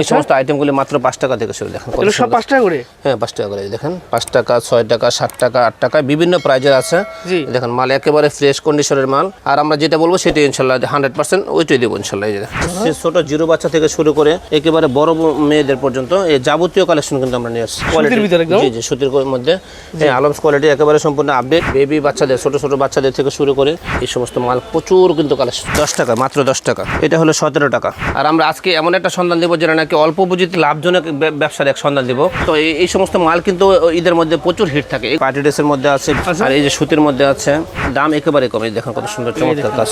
এই সমস্ত আইটেমগুলি মাত্র পাঁচ টাকা থেকে শুরু দেখেন সব পাঁচ টাকা করে? হ্যাঁ পাঁচ টাকা করে দেখেন পাঁচ টাকা ছয় টাকা সাত টাকা আট টাকা বিভিন্ন প্রাইজের আছে। দেখেন মাল একেবারে ফ্রেশ কন্ডিশনের মাল। আর আমরা যেটা বলব সেটা ইনশাল্লাহ হান্ড্রেড পার্সেন্ট ওইটাই দেবো ইনশাল্লাহ সে ছোট জিরো বাচ্চা থেকে শুরু করে একেবারে বড় মেয়েদের পর্যন্ত এই যাবতীয় কালেকশন কিন্তু আমরা নিয়ে আসছি। ভিতরে জি জি সুতির মধ্যে। হ্যাঁ আলমস কোয়ালিটি একেবারে সম্পূর্ণ আপডেট বেবি বাচ্চাদের ছোট ছোট বাচ্চাদের থেকে শুরু করে এই সমস্ত মাল প্রচুর কিন্তু কালেকশন দশ টাকা মাত্র দশ টাকা। এটা হলো সতেরো টাকা। আর আমরা আজকে এমন একটা সন্ধান দেবো যেটা নাকি অল্প পুঁজিতে লাভজনক ব্য- ব্যবসার এক সন্ধান দিব। তো এই সমস্ত মাল কিন্তু ঈদের মধ্যে প্রচুর হিট থাকে। এই পার্টি ড্রেসের মধ্যে আছে আচ্ছা। আর এই যে সুতির মধ্যে আছে দাম একেবারে কমে। দেখেন কত সুন্দর চমৎকার কাজ।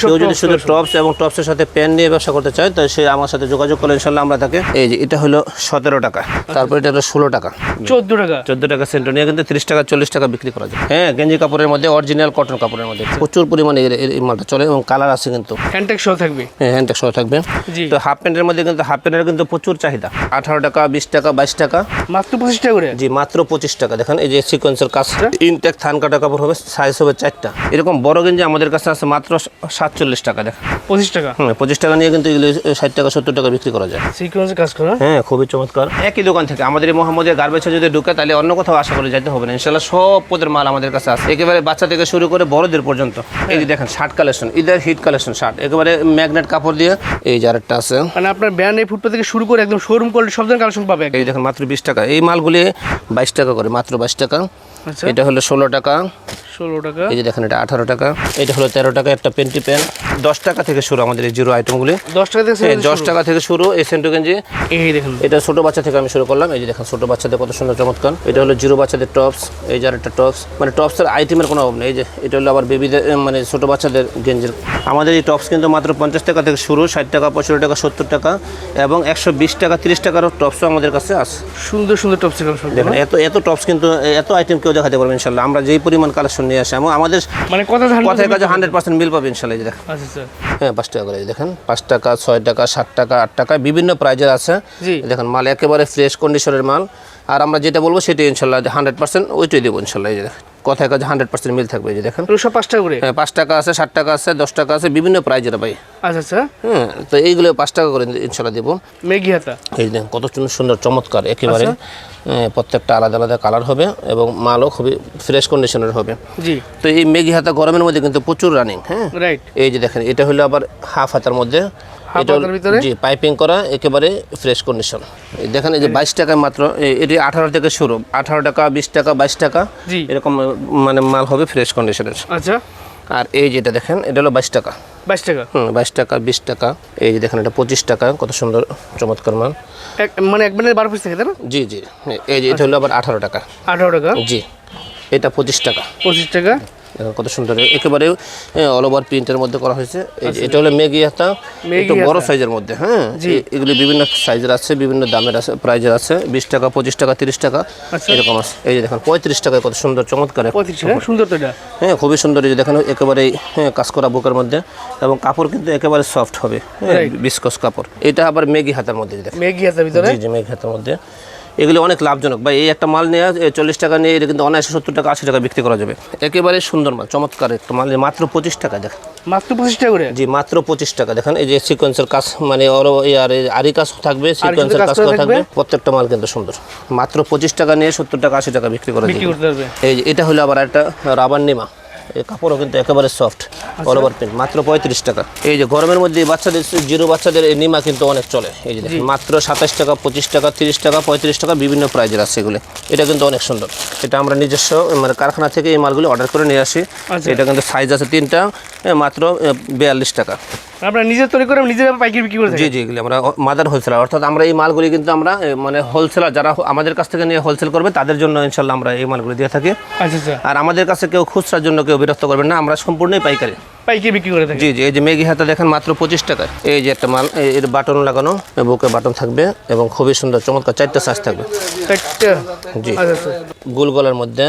কেউ যদি শুধু টপস এবং টপসের সাথে প্যান নিয়ে ব্যবসা করতে চায় তো সে আমার সাথে যোগাযোগ করলে ইনশাল্লাহ আমরা তাকে এই যে এটা হলো সতেরো টাকা। তারপর এটা হলো ষোলো টাকা। চোদ্দ টাকা। চোদ্দ টাকা সেন্ট নিয়ে কিন্তু তিরিশ টাকা চল্লিশ টাকা বিক্রি করা যায়। হ্যাঁ গেঞ্জি কাপড়ের মধ্যে অরিজিনাল কটন কাপড়ের মধ্যে। প্রচুর পরিমাণে এই মালটা চলে এবং কালার আছে কিন্তু। হ্যান্ডটেক সহ থাকবে। হ্যাঁ হ্যান্ডটেক সহ থাকবে। তো হাফ প্যান্টের মধ্যে কিন্তু হাফ প্যান্টের কিন্তু প্রচুর চাহিদা। আঠারো টাকা বিশ টাকা বাইশ টাকা। মাত্র পঁচিশ টাকা করে? জি মাত্র পঁচিশ টাকা। দেখেন এই যে সিকোয়েন্সের কাজ ইনটেক থান কাটা কাপড় হবে সাইজ হবে চারটা। এরকম বড় গেঞ্জি আমাদের কাছে আছে মাত্র সাতচল্লিশ টাকা দেখেন। পঁচিশ টাকা? হুম পঁচিশ টাকা নিয়ে কিন্তু এগুলো ষাট টাকা সত্তর টাকা বিক্রি করা যায়। সিকোয়েন্সে কাজ করা? হ্যাঁ খুবই চমৎকার। একই দোকান থেকে আমাদের এই মোহাম্মদের গার্বেজে যদি ঢুকে তাহলে অন্য কোথাও আশা করে যেতে হবে না। ইনশাল্লাহ সব পদের মাল আমাদের কাছে আছে। একেবারে বাচ্চা থেকে শুরু করে বড়দের পর্যন্ত। এই যে দেখেন শার্ট কালেকশন ঈদের হিট কালেকশন শার্ট একেবারে ম্যাগনেট কাপড় দিয়ে এই যে আরেকটা আছে। মানে আপনার ব্যান্ড এই ফুটপাথ থেকে শুরু করে একদম শোরুম কোয়ালিটি সব ধরনের কালেকশন পাবে। এই দেখেন মাত্র বিশ টাকা। এই মালগুলি বাইশ টাকা করে মাত্র বাইশ টাকা। আচ্ছা। এটা হলো ষোলো টাকা। ষোলো টাকা। এই যে দেখেন এটা আঠারো টাকা। এটা হলো তেরো টাকা একটা পেন্টি পেন দশ টাকা থেকে শুরু আমাদের এই জিরো আইটেমগুলি দশ টাকা থেকে। দশ টাকা থেকে শুরু এই সেন্টু গেঞ্জি এই দেখুন। এটা ছোট বাচ্চা থেকে আমি শুরু করলাম। এই যে দেখেন ছোট বাচ্চাদের কত সুন্দর চমৎকার। এটা হলো জিরো বাচ্চাদের টপস এই যে একটা টপস মানে টপসের আইটেমের কোনো অভাব নেই। এই যে এটা হলো আবার বেবিদের মানে ছোট বাচ্চাদের গেঞ্জির। আমাদের এই টপস কিন্তু মাত্র পঞ্চাশ টাকা থেকে শুরু ষাট টাকা পঁয়ষট্টি টাকা সত্তর টাকা এবং একশো বিশ টাকা তিরিশ টাকারও টপসও আমাদের কাছে আছে। সুন্দর সুন্দর টপ কালেকশন দেখেন এত এত টপস কিন্তু এত আইটেম কেউ দেখাতে পারবে ইনশাল্লাহ। আমরা যেই পরিমাণ কালেকশন নিয়ে আসি এবং আমাদের মানে কথা কথার কাছে হান্ড্রেড পার্সেন্ট মিল পাবে ইনশাল্লাহ এই যে দেখেন। আচ্ছা। হ্যাঁ পাঁচ টাকা করে। দেখেন পাঁচ টাকা ছয় টাকা সাত টাকা আট টাকা বিভিন্ন প্রাইজের আছে। দেখেন মাল একেবারে ফ্রেশ কন্ডিশনের মাল। আর আমরা যেটা বলব সেটা ইনশাল্লাহ হান্ড্রেড পার্সেন্ট ওইটাই দেবো ইনশাল্লাহ। এই যে দেখেন কথায় কাছে হান্ড্রেড পার্সেন্ট মিল থাকবে এই যে দেখেন। সব পাঁচ টাকা করে? হ্যাঁ পাঁচ টাকা আছে ষাট টাকা আছে দশ টাকা আছে বিভিন্ন প্রাইজের ভাই। আচ্ছা আচ্ছা। হ্যাঁ তো এইগুলো পাঁচ টাকা করে ইনশাল্লাহ দেবো। মেঘি হাতা। এই দেখেন কত সুন্দর চমৎকার একেবারে। আচ্ছা। প্রত্যেকটা আলাদা আলাদা কালার হবে এবং মালও খুবই ফ্রেশ কন্ডিশনের হবে। জি। তো এই মেঘি হাতা গরমের মধ্যে কিন্তু প্রচুর রানিং হ্যাঁ? রাইট এই যে দেখেন এটা হলো আবার হাফ হাতার মধ্যে। জি পাইপিং করা একেবারে ফ্রেশ কন্ডিশন দেখেন এই যে বাইশ টাকায় মাত্র এটি আঠারো থেকে শুরু। আঠারো টাকা বিশ টাকা বাইশ টাকা এরকম মানে মাল হবে ফ্রেশ কন্ডিশনের আচ্ছা। আর এই যেটা দেখেন এটা হলো বাইশ টাকা। বাইশ টাকা? হুম বাইশ টাকা বিশ টাকা। এই যে দেখেন এটা পঁচিশ টাকা কত সুন্দর চমৎকার মাল। মানে এক বারো পিস থাকে তাই না? জি জি। এই যে এটা হলো আবার আঠারো টাকা। আঠারো টাকা। জি এটা পঁচিশ টাকা। পঁচিশ টাকা। কত সুন্দর। একেবারে অল ওভার প্রিন্টের মধ্যে করা হয়েছে। এটা হলো মেগি হাতা একটু বড় সাইজের মধ্যে হ্যাঁ? এগুলি বিভিন্ন সাইজের আছে বিভিন্ন দামের আছে প্রাইজের আছে বিশ টাকা পঁচিশ টাকা তিরিশ টাকা আচ্ছা। এরকম আছে। এই যে দেখেন পঁয়ত্রিশ টাকায় কত সুন্দর চমৎকার এক- সুন্দর। তো এটা। হ্যাঁ খুবই সুন্দর এই যে দেখেন একেবারে হ্যাঁ কাজ করা বুকের মধ্যে এবং কাপড় কিন্তু একেবারে সফট হবে হ্যাঁ. বিস্কস কাপড়। এটা আবার মেগি হাতার মধ্যে দেখেন। মেঘি হাতার ভিতরে? জি জি মেঘ হাতের মধ্যে। এগুলি অনেক লাভজনক। বা এই একটা মাল নেওয়া চল্লিশ টাকা নিয়ে এটা কিন্তু অনায়াসে সত্তর টাকা আশি টাকা বিক্রি করা যাবে। একেবারে সুন্দর মাল চমৎকার একটা মাল মাত্র পঁচিশ টাকা দেখেন। মাত্র পঁচিশ টাকা করে? জি মাত্র পঁচিশ টাকা দেখেন এই যে সিকোয়েন্সের কাজ মানে ওর আর আরি কাজ থাকবে সিকোয়েন্সের কাজ করা থাকবে? প্রত্যেকটা মাল কিন্তু সুন্দর। মাত্র পঁচিশ টাকা নিয়ে সত্তর টাকা আশি টাকা বিক্রি করা যাবে। এই যে এটা হলো আবার একটা রাবার নিমা। কাপড়ও কিন্তু একেবারে সফট অল ওভার প্রিন্ট মাত্র পঁয়ত্রিশ টাকা। এই যে গরমের মধ্যে বাচ্চাদের জিরো বাচ্চাদের এই নিমা কিন্তু অনেক চলে। এই যে মাত্র সাতাশ টাকা পঁচিশ টাকা তিরিশ টাকা পঁয়ত্রিশ টাকা বিভিন্ন প্রাইজের আছে এগুলো। এটা কিন্তু অনেক সুন্দর। এটা আমরা নিজস্ব মানে কারখানা থেকে এই মালগুলো অর্ডার করে নিয়ে আসি। আচ্ছা। এটা কিন্তু সাইজ আছে তিনটা মাত্র বিয়াল্লিশ টাকা। আপনারা নিজের তৈরি করে নিজের পাইকারি বিক্রি করে জি জি এগুলি আমরা মাদার হোলসেলার অর্থাৎ আমরা এই মালগুলি কিন্তু আমরা মানে হোলসেলার যারা আমাদের কাছ থেকে নিয়ে হোলসেল করবে তাদের জন্য ইনশাল্লাহ আমরা এই মালগুলি দিয়ে থাকি। আচ্ছা আচ্ছা। আর আমাদের কাছে কেউ খুচরার জন্য কেউ বিরক্ত করবেন না আমরা সম্পূর্ণই পাইকারি। পাইকারি বিক্রি করে জি জি এই যে মেগি হাতা দেখেন মাত্র পঁচিশ টাকায়। এই যে একটা মাল এর বাটন লাগানো বুকে বাটন থাকবে এবং খুবই সুন্দর চমৎকার চারটা সাইজ থাকবে। জি। আচ্ছা আচ্ছা। গোল গলার মধ্যে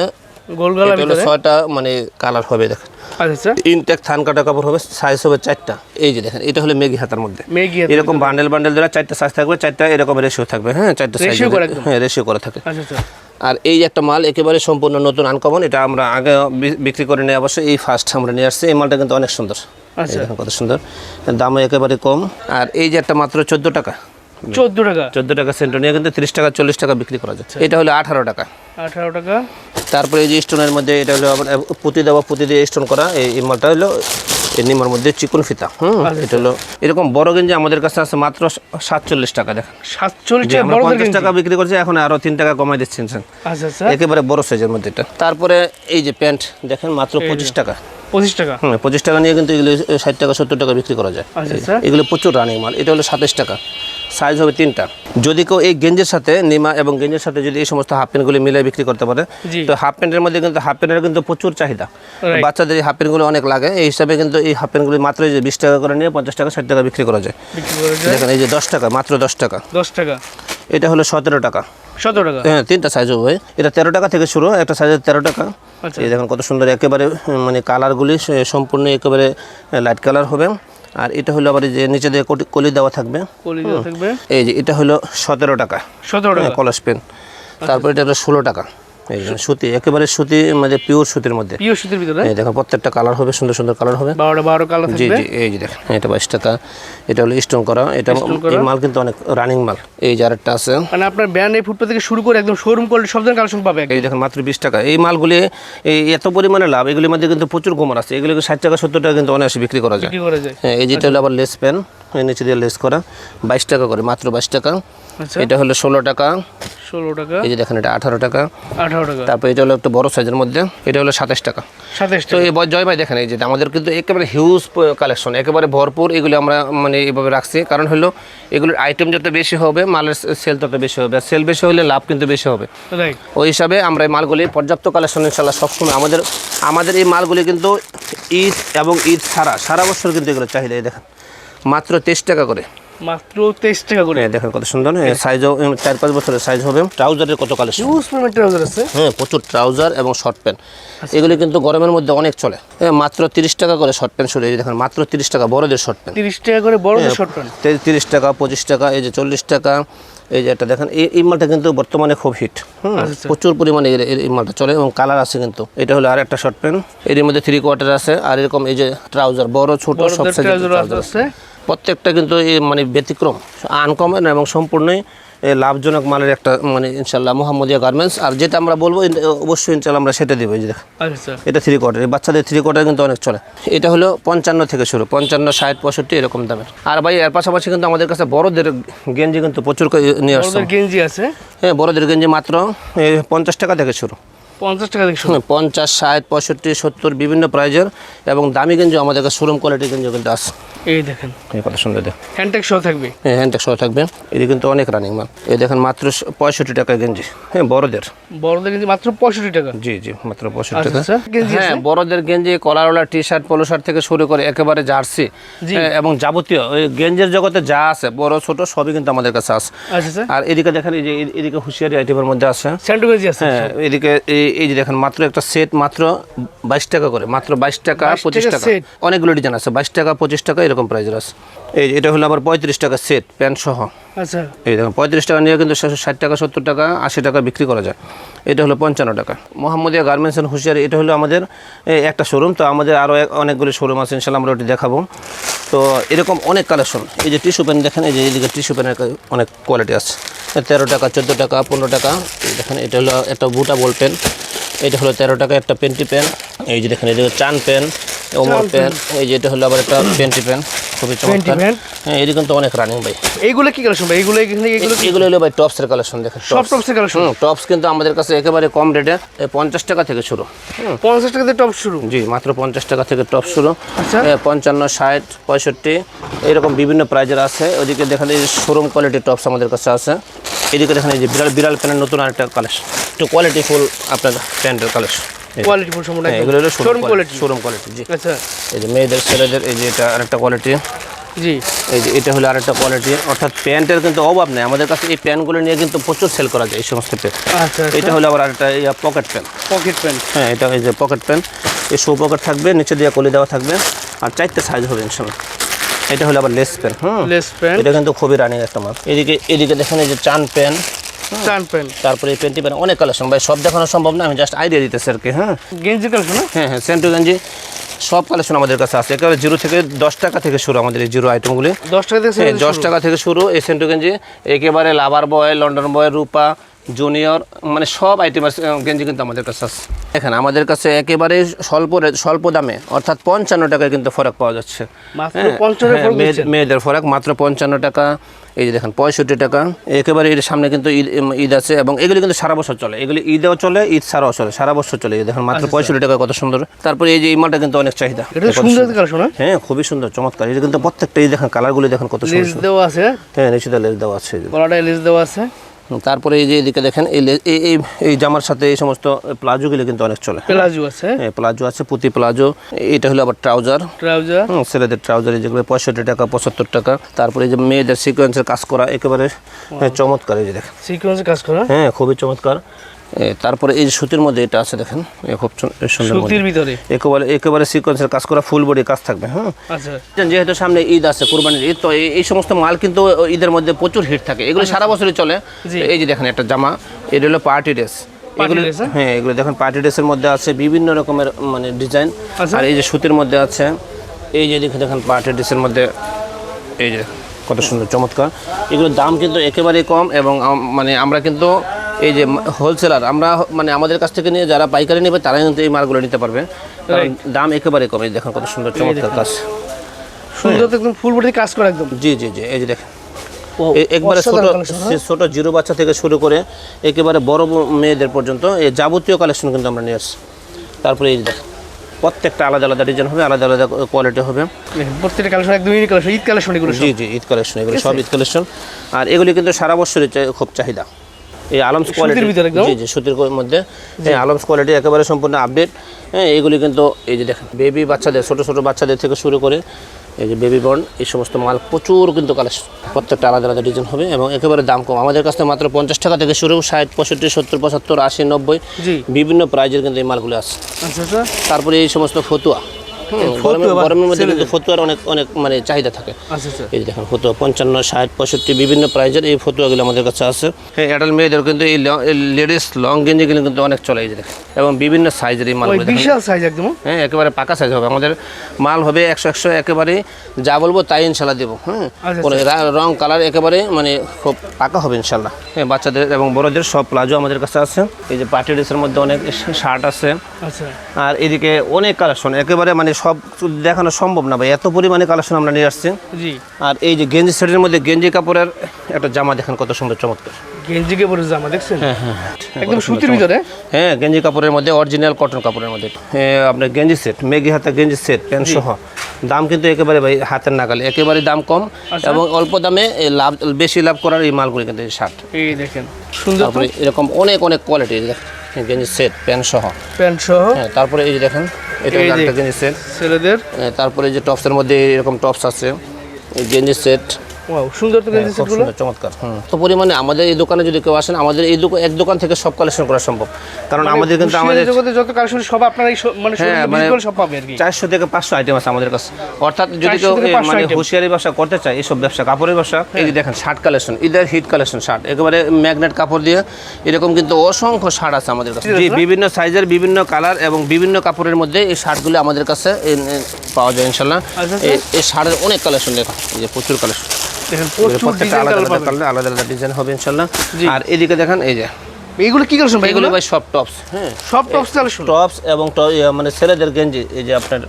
গোল গলা এটা হলো ভিতরে? ছয়টা মানে কালার হবে দেখেন। আচ্ছা ইনটেক থান কাটা কাপড় হবে সাইজ হবে চারটা। এই যে দেখেন এটা হলো মেগি হাতার মধ্যে। এরকম বান্ডেল বান্ডেল চারটা সাইজ থাকবে চারটা এরকম রেশিও থাকবে হ্যাঁ চারটা সাইজ Ratio হ্যাঁ রেশিও করা থাকে। আচ্ছা আচ্ছা। আর এই যে একটা মাল একেবারে সম্পূর্ণ নতুন আনকমন এটা আমরা আগে বিক্রি করে নিয়ে অবশ্যই এই ফার্স্ট আমরা নিয়ে আসছি। এই মালটা কিন্তু অনেক সুন্দর। আচ্ছা। কত সুন্দর। দামও একেবারে কম। আর এই যে একটা মাত্র চোদ্দ টাকা। চোদ্দ টাকা। চোদ্দ টাকা সেন্টো নিয়ে কিন্তু তিরিশ টাকা চল্লিশ টাকা বিক্রি করা যায় এটা হলো আঠারো টাকা। আঠারো টাকা। তারপরে এই যে স্টোনের মধ্যে এটা হলো পুঁতি দেওয়া পুঁতি দিয়ে স্টোন করা এই মালটা হলো নিমার মধ্যে চিকন ফিতা হুম? এটা হলো এরকম বড় গেঞ্জি আমাদের কাছে আছে মাত্র সাতচল্লিশ টাকা দেখেন। সাতচল্লিশ পঞ্চাশ টাকা বিক্রি করছি এখন আরও তিন টাকা কমাই দিচ্ছেন স্যার। আচ্ছা আচ্ছা একেবারে বড় সাইজের মধ্যে এটা। তারপরে এই যে প্যান্ট দেখেন মাত্র পঁচিশ টাকা। পঁচিশ টাকা? হুম পঁচিশ টাকা নিয়ে কিন্তু এগুলো ষাট টাকা সত্তর টাকা বিক্রি করা যায়। আচ্ছা আচ্ছা। এগুলো প্রচুর রানিং মাল এটা হলো সাতাশ টাকা। সাইজ হবে তিনটা। যদি কেউ এই গেঞ্জের সাথে নিমা এবং গেঞ্জের সাথে যদি এই সমস্ত হাফ প্যান্টগুলি মিলে বিক্রি করতে পারে তো হাফ প্যান্টের মধ্যে কিন্তু হাফ প্যান্টের কিন্তু প্রচুর চাহিদা। বাচ্চাদের এই হাফ প্যান্টগুলো অনেক লাগে এই হিসাবে কিন্তু এই হাফ প্যান্টগুলি মাত্র এই যে বিশ টাকা করে নিয়ে পঞ্চাশ টাকা ষাট টাকা বিক্রি করা যায়। যায়। দেখেন এই যে দশ টাকা মাত্র দশ টাকা। দশ টাকা। এটা হলো সতেরো টাকা। সতেরো টাকা? হ্যাঁ তিনটা সাইজ হবে। এটা তেরো টাকা থেকে শুরু একটা সাইজের তেরো টাকা। আচ্ছা। এই দেখুন কত সুন্দর একেবারে মানে কালারগুলি সম্পূর্ণ একেবারে লাইট কালার হবে। আর এটা হলো আবার যে নিচে দিয়ে কলি দেওয়া থাকবে। কলি দেওয়া থাকবে। এই যে এটা হলো সতেরো টাকা। সতেরো টাকা। কলাস পেন তারপর এটা হলো ষোলো টাকা। এই সুতি একেবারে সুতি মানে পিওর সুতির মধ্যে। পিওর সুতির ভিতরে? এই দেখেন প্রত্যেকটা কালার হবে সুন্দর সুন্দর কালার হবে। বারোটা বারো কালার থাকবে। জি এই যে দেখেন এটা বাইশ টাকা এটা হলো স্টোন করা। এটা এই মাল কিন্তু অনেক রানিং মাল। এই যে আরেকটা আছে। মানে আপনার ব্র্যান্ড এই ফুটপাথ থেকে শুরু করে একদম শোরুম কোয়ালিটি সব ধরনের কালেকশন পাবে এই দেখেন মাত্র বিশ টাকা। এই মালগুলি এই এত পরিমাণে লাভ এগুলির মধ্যে কিন্তু প্রচুর গোমর আছে। এগুলোকে ষাট টাকা সত্তর টাকা কিন্তু অনায়াসে বিক্রি করা যায়। বিক্রি করে যায়। হ্যাঁ এই যেটা হলো আবার লেস পেন নিচে দিয়ে লেস করা। বাইশ টাকা করে মাত্র বাইশ টাকা। এটা হলো ষোলো টাকা। ষোলো টাকা। এই যে দেখেন এটা আঠারো টাকা। আঠারো টাকা। তারপর এটা হলো একটু বড় সাইজের মধ্যে এটা হলো সাতাশ টাকা। সাতাশ তো এই জয় ভাই দেখেন এই যে আমাদের কিন্তু একেবারে হিউজ কালেকশন একেবারে ভরপুর এগুলো আমরা মানে এইভাবে রাখছি। কারণ হলো এগুলোর আইটেম যত বেশি হবে মালের সেল তত বেশি হবে। সেল বেশি হলে লাভ কিন্তু বেশি হবে। ওই হিসাবে আমরা এই মালগুলি পর্যাপ্ত কালেকশন ইনশাল্লাহ সবসময় আমাদের আমাদের এই মালগুলি কিন্তু ঈদ এবং ঈদ ছাড়া সারা বছর কিন্তু এগুলো চাহিদা দেখেন। মাত্র তেইশ টাকা করে। মাত্র তেইশ টাকা করে। হ্যাঁ দেখেন কত সুন্দর সাইজও চার পাঁচ বছরের সাইজ হবে। ট্রাউজারের কত কালেকশন ট্রাউজার আছে। হ্যাঁ প্রচুর ট্রাউজার এবং শর্ট প্যান্ট এগুলি কিন্তু গরমের মধ্যে অনেক চলে। হ্যাঁ, মাত্র তিরিশ টাকা করে শর্ট প্যান্ট শুরু। দেখেন মাত্র তিরিশ টাকা বড়দের শর্ট প্যান্ট তিরিশ টাকা করে বড়দের শর্ট প্যান্ট তিরিশ টাকা পঁচিশ টাকা এই যে চল্লিশ টাকা এই যে একটা দেখেন এই মালটা কিন্তু বর্তমানে খুব হিট হুম আচ্ছা। প্রচুর পরিমাণে এই মালটা চলে এবং কালার আছে কিন্তু। এটা হলো আর একটা শর্ট প্যান্ট এর মধ্যে থ্রি কোয়ার্টার আছে। আর এরকম এই যে ট্রাউজার বড় ছোট সব সাইজের ট্রাউজার আছে। প্রত্যেকটা কিন্তু মানে ব্যতিক্রম আনকমন এবং সম্পূর্ণই লাভজনক মালের একটা মানে ইনশাল্লাহ মোহাম্মদিয়া গার্মেন্টস আর যেটা আমরা বলব অবশ্যই ইনশাল্লাহ আমরা সেটা দেবো এই যে আচ্ছা এটা থ্রি কোয়ার্টার বাচ্চাদের থ্রি কোয়ার্টার কিন্তু অনেক চলে। এটা হলো পঞ্চান্ন থেকে শুরু পঞ্চান্ন ষাট পঁয়ষট্টি এরকম দামের। আর ভাই এর পাশাপাশি কিন্তু আমাদের কাছে বড়দের গেঞ্জি কিন্তু প্রচুর করে নিয়ে আসছে। গেঞ্জি আছে? হ্যাঁ বড়দের গেঞ্জি মাত্র পঞ্চাশ টাকা থেকে শুরু। পঞ্চাশ টাকা থেকে শুরু। হুম, পঞ্চাশ ষাট পঁয়ষট্টি সত্তর বিভিন্ন প্রাইজের এবং দামি গেঞ্জি আমাদের কাছে শোরুম কোয়ালিটির গেঞ্জি কিন্তু আছে। এই দেখেন। এই কত সুন্দর দেখ। হ্যান্ডটেক সহ থাকবে? হ্যাঁ হ্যান্ডটেক সহ থাকবে। এটি কিন্তু অনেক রানিং মাল। এই দেখেন মাত্র পঁয়ষট্টি টাকা গেঞ্জি। হ্যাঁ বড়দের। বড়দের গেঞ্জি মাত্র পঁয়ষট্টি টাকা। জি জি মাত্র পঁয়ষট্টি আচ্ছা টাকা। আচ্ছা হ্যাঁ বড়দের গেঞ্জি কলারওয়ালা টি শার্ট পোলো শার্ট থেকে শুরু করে একেবারে জার্সি হ্যাঁ, এবং যাবতীয়। ওই গেঞ্জের জগতে যা আছে বড় ছোট সবই কিন্তু আমাদের কাছে আছে। আচ্ছা আর এদিকে দেখেন এই যে এদিকে হুঁশিয়ারি আইটেমের মধ্যে আছে। স্যান্ডো গেঞ্জি আছে হ্যাঁ এদিকে এই- এই যে দেখেন মাত্র একটা সেট মাত্র বাইশ টাকা করে মাত্র বাইশ টাকা পঁচিশ টাকা। অনেকগুলো ডিজাইন আছে বাইশ টাকা পঁচিশ টাকা এরকম প্রাইজের আছে। এই এটা হলো আবার পঁয়ত্রিশ টাকা সেট প্যান্ট সহ। আচ্ছা। এই দেখুন পঁয়ত্রিশ টাকা নিয়ে কিন্তু ষাট- টাকা সত্তর টাকা আশি টাকা বিক্রি করা যায়। এটা হলো পঞ্চান্ন টাকা। মোহাম্মদিয়া গার্মেন্টস অ্যান্ড হুঁশিয়ারি এটা হলো আমাদের একটা শোরুম তো আমাদের আরও অনেকগুলি শোরুম আছে ইনশাল্লাহ আমরা ওটি দেখাবো। তো এরকম অনেক কালেকশন এই যে টিস্যু পেন দেখেন এই যে এইদিকে টিস্যু পেনের অনেক কোয়ালিটি আছে। তেরো টাকা চোদ্দ টাকা পনেরো টাকা। দেখেন এটা হলো একটা বুটা বল পেন এটা হলো তেরো টাকা একটা পেন্টি পেন এই যে দেখেন যে চান পেন ওমর পেন এই যে এটা হলো আবার একটা পেন্টি পেন খুবই চমৎকার। হ্যাঁ এটি কিন্তু অনেক রানিং ভাই। এইগুলো কি কালেকশন ভাই? এইগুলো এগুলো এগুলো হলো ভাই টপসের কালেকশন দেখেন সব টপসের কালেকশন টপস কিন্তু আমাদের কাছে একেবারে কম রেটে পঞ্চাশ টাকা থেকে শুরু। পঞ্চাশ টাকা দিয়ে টপ শুরু? জি মাত্র পঞ্চাশ টাকা থেকে টপ শুরু। আচ্ছা। পঞ্চান্ন ষাট পঁয়ষট্টি এরকম বিভিন্ন প্রাইজের আছে। ওদিকে দেখেন এই শোরুম কোয়ালিটি টপস আমাদের কাছে আছে। এদিকে দেখেন এই যে বিড়াল বিড়াল প্যান্টের নতুন আরেকটা কালেকশন একটু কোয়ালিটি ফুল আপনার প্যান্টের কালেকশন কোয়ালিটি ফুল সম্পূর্ণ এগুলো হলো showroom quality quality showroom quality জি। আচ্ছা। এই যে মেয়েদের ছেলেদের এই যে এটা আরেকটা কোয়ালিটি জি। এই যে এটা হলো আরেকটা কোয়ালিটি অর্থাৎ প্যান্টের কিন্তু অভাব নেই। আমাদের কাছে এই প্যান্টগুলো নিয়ে কিন্তু প্রচুর সেল করা যায় এই সমস্ত প্যান্ট আচ্ছা এটা হলো আবার আরেকটা পকেট প্যান্ট পকেট প্যান্ট হ্যাঁ এটা এই যে পকেট প্যান্ট এই শো পকেট থাকবে নিচে দিয়ে কলি দেওয়া থাকবে। আর চারটে সাইজ হবে ইনশাল্লাহ এটা হলো আবার লেস প্যান্ট হুম? লেস প্যান্ট এটা কিন্তু খুবই রানিং একটা মাল এদিকে এদিকে দেখেন এই যে চান প্যান্ট চান প্যান্ট তারপরে এই প্যান্টি প্যান্ট অনেক কালেকশন ভাই সব দেখানো সম্ভব না আমি জাস্ট আইডিয়া দিতেছি আর কি হ্যাঁ গেঞ্জির কালেকশন হ্যাঁ হ্যাঁ সেন্টু গঞ্জি সব কালেকশন আমাদের কাছে আছে। একেবারে জিরো থেকে দশ টাকা থেকে শুরু আমাদের এই জিরো আইটেমগুলি দশ টাকা থেকে হ্যাঁ, দশ টাকা থেকে শুরু এই সেন্টু গেঞ্জি একেবারে lover boy London boy Rupa junior মানে সব আইটেমের গেঞ্জি কিন্তু আমাদের কাছে আছে। দেখেন আমাদের কাছে একেবারে স্বল্প স্বল্প দামে অর্থাৎ পঞ্চান্ন টাকায় কিন্তু ফরাক পাওয়া যাচ্ছে। মাত্র হ্যাঁ, 55 হ্যাঁ, মেয়েদের-? ফরাক মাত্র পঞ্চান্ন টাকা এই যে দেখেন পঁয়ষট্টি টাকা। একেবারে এর সামনে কিন্তু ঈদ ঈদ আছে এবং এগুলি কিন্তু সারা বছর চলে। এগুলি ঈদেও চলে ঈদ ছাড়াও চলে সারা বছর চলে। এই দেখেন মাত্র পঁয়ষট্টি টাকা কত সুন্দর। তারপরে এই যে এই মালটা কিন্তু অনেক চাহিদা। হ্যাঁ? হ্যাঁ খুবই সুন্দর চমৎকার। এটা কিন্তু প্রত্যেকটা এই দেখেন কালারগুলি দেখেন কত সুন্দর। দেওয়া আছে। হ্যাঁ নিশ্চিত লেস দেওয়া আছে। দেওয়া আছে। তারপরে এই যে এদিকে দেখেন এই এই জামার সাথে এই সমস্ত প্লাজোগুলো কিন্তু অনেক চলে। প্লাজো আছে? হ্যাঁ প্লাজো আছে পুঁতি প্লাজো। এটা হলো আবার ট্রাউজার। ট্রাউজার? ছেলেদের ট্রাউজার যেগুলো পঁয়ষট্টি টাকা পঁচাত্তর টাকা। তারপরে এই যে মেয়েদের সিকোয়েন্সের কাজ করা একেবারে হ্যাঁ, চমৎকার এই যে দেখেন। সিকোয়েন্সের কাজ করা? হ্যাঁ খুবই চমৎকার। তারপরে এই যে সুতির মধ্যে এটা আছে দেখেন খুব সুন্দর সুতির ভিতরে? একেবারে একেবারে সিকোয়েন্সের কাজ করা ফুল বডি কাজ থাকবে হ্যাঁ? আচ্ছা। যেহেতু সামনে ঈদ আছে কোরবানির ঈদ তো এই- সমস্ত মাল কিন্তু ঈদের মধ্যে প্রচুর হিট থাকে। এগুলো সারা বছরই চলে। এই যে দেখেন একটা জামা এটা হলো পার্টি ড্রেস এগুলো হ্যাঁ? হ্যাঁ এগুলো দেখেন পার্টি ড্রেসের মধ্যে আছে বিভিন্ন রকমের মানে ডিজাইন আচ্ছা। আর এই যে সুতির মধ্যে আছে এই যে দেখেন দেখেন পার্টি ড্রেসের মধ্যে এই যে কত সুন্দর চমৎকার। এগুলোর দাম কিন্তু একেবারেই কম এবং মানে আমরা কিন্তু এই যে হোলসেলার আমরা মানে আমাদের কাছ থেকে নিয়ে যারা পাইকারি নেবে তারাই কিন্তু এই মালগুলো নিতে পারবে। কারণ দাম একেবারে কমে দেখেন কত সুন্দর চমৎকার কাজ। সুন্দর একদম ফুল বডি কাজ করা একদম। জি জি জি এই যে দেখেন। একবারে ছোট হ্যাঁ? ছোট জিরো বাচ্চা থেকে শুরু করে একেবারে বড় মেয়েদের পর্যন্ত এই যাবতীয় কালেকশন কিন্তু আমরা নিয়ে আসছি। তারপরে এই যে দেখেন প্রত্যেকটা আলাদা আলাদা ডিজাইন হবে আলাদা আলাদা কোয়ালিটি হবে। প্রত্যেকটা কালেকশন একদম ইউনিক কালেকশন ঈদ কালেকশন এগুলো জি জি ঈদ কালেকশন এগুলো সব ঈদ কালেকশন আর এগুলি কিন্তু সারা বছরই খুব চাহিদা। এই আলমস কোয়ালিটির ভিতরে জি জি সুতির মধ্যে। এই আলমস কোয়ালিটি একেবারে সম্পূর্ণ আপডেট হ্যাঁ এগুলি কিন্তু এই যে দেখেন বেবি বাচ্চাদের ছোট ছোট বাচ্চাদের থেকে শুরু করে এই যে বেবি বন্ড এই সমস্ত মাল প্রচুর কিন্তু কালেকশন প্রত্যেকটা আলাদা আলাদা ডিজাইন হবে এবং একেবারে দাম কম। আমাদের কাছে মাত্র পঞ্চাশ টাকা থেকে শুরু ষাট পঁয়ষট্টি সত্তর পঁচাত্তর আশি নব্বই বিভিন্ন প্রাইজের কিন্তু এই মালগুলো আছে। আচ্ছা আচ্ছা। তারপরে এই সমস্ত ফতুয়া। গরমের মধ্যে কিন্তু। ফতুয়ার অনেক অনেক মানে চাহিদা থাকে। আচ্ছা আচ্ছা। এই দেখেন ফতুয়া পঞ্চান্ন ষাট পঁয়ষট্টি বিভিন্ন প্রাইজের এই ফতুয়াগুলো আমাদের কাছে আছে। হ্যাঁ অ্যাডাল্ট মেয়েদের কিন্তু এই লেডিস লং গেঞ্জিগুলো কিন্তু অনেক চলে এই দেখেন। এবং বিভিন্ন সাইজের এই ওই মালগুলো বিশাল সাইজ একদম হ্যাঁ একেবারে পাকা সাইজ হবে। আমাদের মাল হবে একশো একশো একেবারে যা বলব তাই ইনশাল্লাহ দেবো। হ্যাঁ রং কালার একেবারে মানে খুব পাকা হবে ইনশাল্লাহ হ্যাঁ বাচ্চাদের এবং বড়দের সব প্লাজো আমাদের কাছে আছে। এই যে পার্টি ড্রেসের মধ্যে অনেক শার্ট আছে। আর এদিকে অনেক কালেকশন একেবারে মানে সব দেখানো সম্ভব না ভাই। এত পরিমাণে কালেকশন আমরা নিয়ে আসছি। জি। আর এই যে গেঞ্জি সেটের মধ্যে গেঞ্জি কাপড়ের একটা জামা দেখেন কত সুন্দর চমৎকার। গেঞ্জিকে পরে জামা দেখছেন? হ্যাঁ হ্যাঁ একদম সুতির ভিতরে? হ্যাঁ গেঞ্জি কাপড়ের মধ্যে অরিজিনাল কটন কাপড়ের মধ্যে। হ্যাঁ, আপনার গেঞ্জি সেট মেঘি হাতা গেঞ্জি সেট প্যান্ট সহ। দাম কিন্তু একেবারে ভাই হাতের নাগালে একেবারে দাম কম আচ্ছা। এবং অল্প দামে এই লাভ বেশি লাভ করার এই মালগুলি কিন্তু শার্ট এই দেখেন সুন্দর এরকম অনেক অনেক কোয়ালিটি দেখেন। গেঞ্জি সেট প্যান্ট সহ। প্যান্ট সহ। হ্যাঁ তারপরে এই যে দেখেন এটা। একটা গেঞ্জি সেট ছেলেদের। তারপরে যে টপসের মধ্যে এরকম টপস আছে। এই গেঞ্জি সেট ওয়াও সুন্দর তো গেঞ্জি হ্যাঁ, সেটগুলো চমৎকার। তো পরিমাণে আমাদের এই দোকানে যদি কেউ আসেন আমাদের এই দোকান এক দোকান থেকে সব কালেকশন করা সম্ভব। কারণ আমাদের কিন্তু আমাদের জগতে যত কালেকশন সব আপনার মানে হ্যাঁ, মানে- visit করলে সব পাবে আর কি। চারশো থেকে পাঁচশো আইটেম আছে আমাদের কাছে। অর্থাৎ যদি 400 কেউ থেকে এ, 500 মানে হুঁশিয়ারি ব্যবসা করতে চায় এইসব ব্যবসা কাপড়ের ব্যবসা এই যে দেখেন shirt collection hit collection shirt একেবারে ম্যাগনেট কাপড় দিয়ে এরকম কিন্তু অসংখ্য শার্ট আছে আমাদের কাছে। জি বিভিন্ন সাইজের বিভিন্ন কালার এবং বিভিন্ন কাপড়ের মধ্যে এই শার্টগুলো আমাদের কাছে পাওয়া যায় ইনশাল্লাহ আচ্ছা, এই- এই শার্টের অনেক কালেকশন দেখুন এই যে প্রচুর কালেকশন দেখেন প্রত্যেকটা আলাদা আলাদা কালার আলাদা আলাদা ডিজাইন হবে ইনশাল্লাহ। আর এদিকে দেখেন এই যে। এগুলো কি কালেকশন ভাই এগুলো ভাই সব টপস হ্যাঁ। সব টপস কালেকশন টপস এবং মানে ছেলেদের গেঞ্জি এই যে আপনার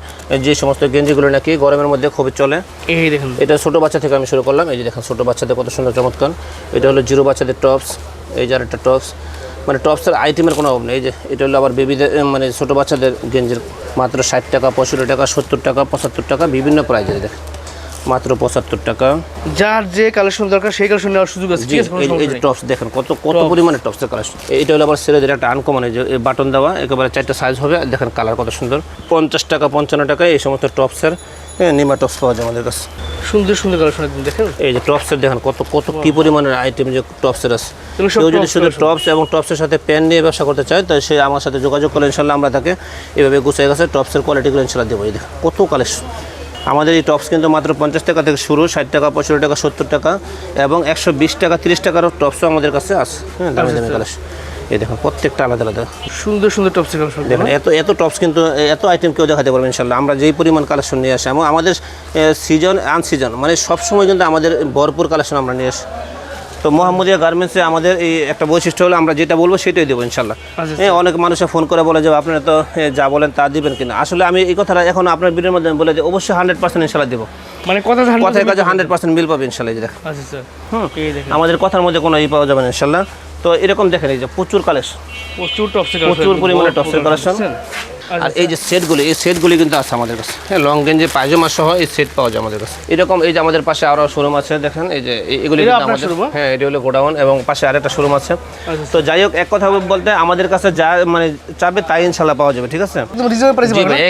যে সমস্ত গেঞ্জিগুলো নাকি গরমের মধ্যে খুবই চলে। এই দেখেন। এটা ছোট বাচ্চা থেকে আমি শুরু করলাম এই যে দেখেন ছোটো বাচ্চাদের কত সুন্দর চমৎকার। এটা হলো জিরো বাচ্চাদের টপস এই যে আরেকটা টপস মানে টপসের আইটেমের কোনো অভাব নেই এই যে এটা হলো আবার বেবিদের মানে ছোটো বাচ্চাদের গেঞ্জির মাত্র ষাট টাকা পঁয়ষট্টি টাকা সত্তর টাকা পঁচাত্তর টাকা বিভিন্ন প্রাইজের দেখেন। মাত্র পঁচাত্তর টাকা। যার যে কালেকশন দরকার সেই কালেকশন নেওয়ার সুযোগ আছে। ঠিক আছে এই- যে টপস দেখেন কত কত পরিমাণে টপসের কালেকশন এইটা হলো আবার ছেলেদের একটা আনকমন যে বাটন দেওয়া একেবারে চারটা সাইজ হবে। দেখেন কালার কত সুন্দর। পঞ্চাশ টাকা পঞ্চান্ন টাকায় এই সমস্ত টপসের নিমা টপস পাওয়া যায় আমাদের কাছে। সুন্দর সুন্দর কালেকশন একদম দেখেন। এই যে টপসের দেখেন কত কত কি পরিমাণের আইটেম যে টপসের আছে। কেউ যদি শুধু টপস এবং টপসের সাথে প্যান নিয়ে ব্যবসা করতে চায় তাহলে সে আমার সাথে যোগাযোগ করলে ইনশাল্লাহ আমরা তাকে এভাবে গুছিয়ে গেছে টপসের কোয়ালিটিগুলো ইনশাল্লাহ দেবো। এই দেখেন কত কালেকশন আমাদের এই টপস কিন্তু মাত্র পঞ্চাশ টাকা থেকে শুরু ষাট টাকা পঁয়ষট্টি টাকা সত্তর টাকা এবং একশো বিশ টাকা তিরিশ টাকারও টপসও আমাদের কাছে আছে। হ্যাঁ দামি দামি কালেকশন এই দেখুন প্রত্যেকটা আলাদা আলাদা। সুন্দর সুন্দর টপস দেখুন দেখেন এত এত টপস কিন্তু এত আইটেম কেউ দেখাতে পারবেন ইনশাল্লাহ আমরা যেই পরিমাণ কালেকশন নিয়ে আসি এবং আমাদের সিজন আনসিজন মানে সবসময় কিন্তু আমাদের ভরপুর কালেকশন আমরা নিয়ে আসি। তো মোহাম্মদিয়া গার্মেন্টসে আমাদের এই একটা বৈশিষ্ট্য হলো আমরা যেটা বলব সেটাই দেবো ইনশাল্লাহ। আচ্ছা, হ্যাঁ অনেক মানুষে ফোন করে বলে যে আপনারা তো যা বলেন তা দিবেন কিনা? আসলে আমি এই কথাটা এখন আপনার ভিডিওর মধ্যে বলে যে অবশ্যই হান্ড্রেড পার্সেন্ট ইনশাল্লাহ দেবো। মানে কথা কথার কাছে হান্ড্রেড পার্সেন্ট মিল পাবে ইনশাল্লাহ আচ্ছা হুম দেখেন। আমাদের কথার মধ্যে কোনো ই পাওয়া যাবে না ইনশাল্লাহ। তো এরকম দেখেন এই যে প্রচুর কালেকশন প্রচুর টপসের প্রচুর পরিমাণে টপসের কালেকশন আর এই যে সেটগুলি এই সেটগুলি কিন্তু আছে আমাদের কাছে। হ্যাঁ লং রেঞ্জে পায়জামা সহ এই সেট পাওয়া যায় আমাদের কাছে। এরকম এই যে আমাদের পাশে আরও শোরুম আছে দেখেন এই যে এগুলি আমাদের হ্যাঁ এটি হলো গোডাউন এবং পাশে আরেকটা শোরুম আছে। আচ্ছা। তো যাই হোক এক কথা বলতে আমাদের কাছে যা মানে চাবে তাই ইনশাল্লাহ পাওয়া যাবে ঠিক আছে?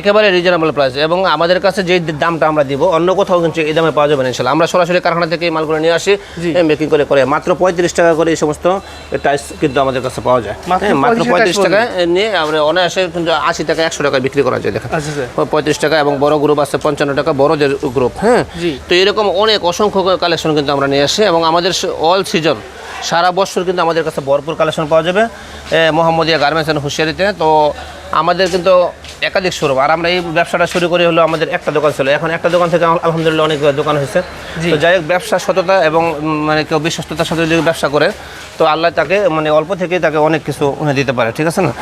একেবারে রিজনেবল প্রাইস এবং আমাদের কাছে যে দামটা আমরা দিব অন্য কোথাও কিন্তু এই দামে পাওয়া যাবে না ইনশাল্লাহ আমরা সরাসরি কারখানা থেকে এই মালগুলো নিয়ে আসি মেকিং করে করে। মাত্র পঁয়ত্রিশ টাকা করে এই সমস্ত টাইস কিন্তু আমাদের কাছে পাওয়া যায়। মাত্র হ্যাঁ, মাত্র 35 পঁয়ত্রিশ টাকা নিয়ে আমরা অনায়াসে কিন্তু আশি টাকা একশো টাকা বিক্রি করা যায় দেখেন আচ্ছা ওই পঁয়ত্রিশ টাকা এবং বড় গ্রুপ আছে পঞ্চান্ন টাকা বড় যে গ্রুপ হ্যাঁ। তো এরকম অনেক অসংখ্য কালেকশন কিন্তু আমরা নিয়ে আসি এবং আমাদের অল সিজন সারা বছর কিন্তু আমাদের কাছে ভরপুর কালেকশন পাওয়া যাবে। মোহাম্মদিয়া গার্মেন্টস অ্যান্ড হুঁশিয়ারিতে তো। আমাদের কিন্তু একাধিক শোরুম আর আমরা এই ব্যবসাটা শুরু করি হলো আমাদের একটা দোকান ছিল এখন একটা দোকান থেকে আল- আলহামদুলিল্লাহ অনেক দোকান হয়েছে। তো যাই হোক ব্যবসা সততা এবং মানে কেউ বিশ্বস্ততার সাথে যদি ব্যবসা করে তো আল্লাহ তাকে মানে অল্প থেকেই তাকে অনেক কিছু উনি দিতে পারে ঠিক আছে না?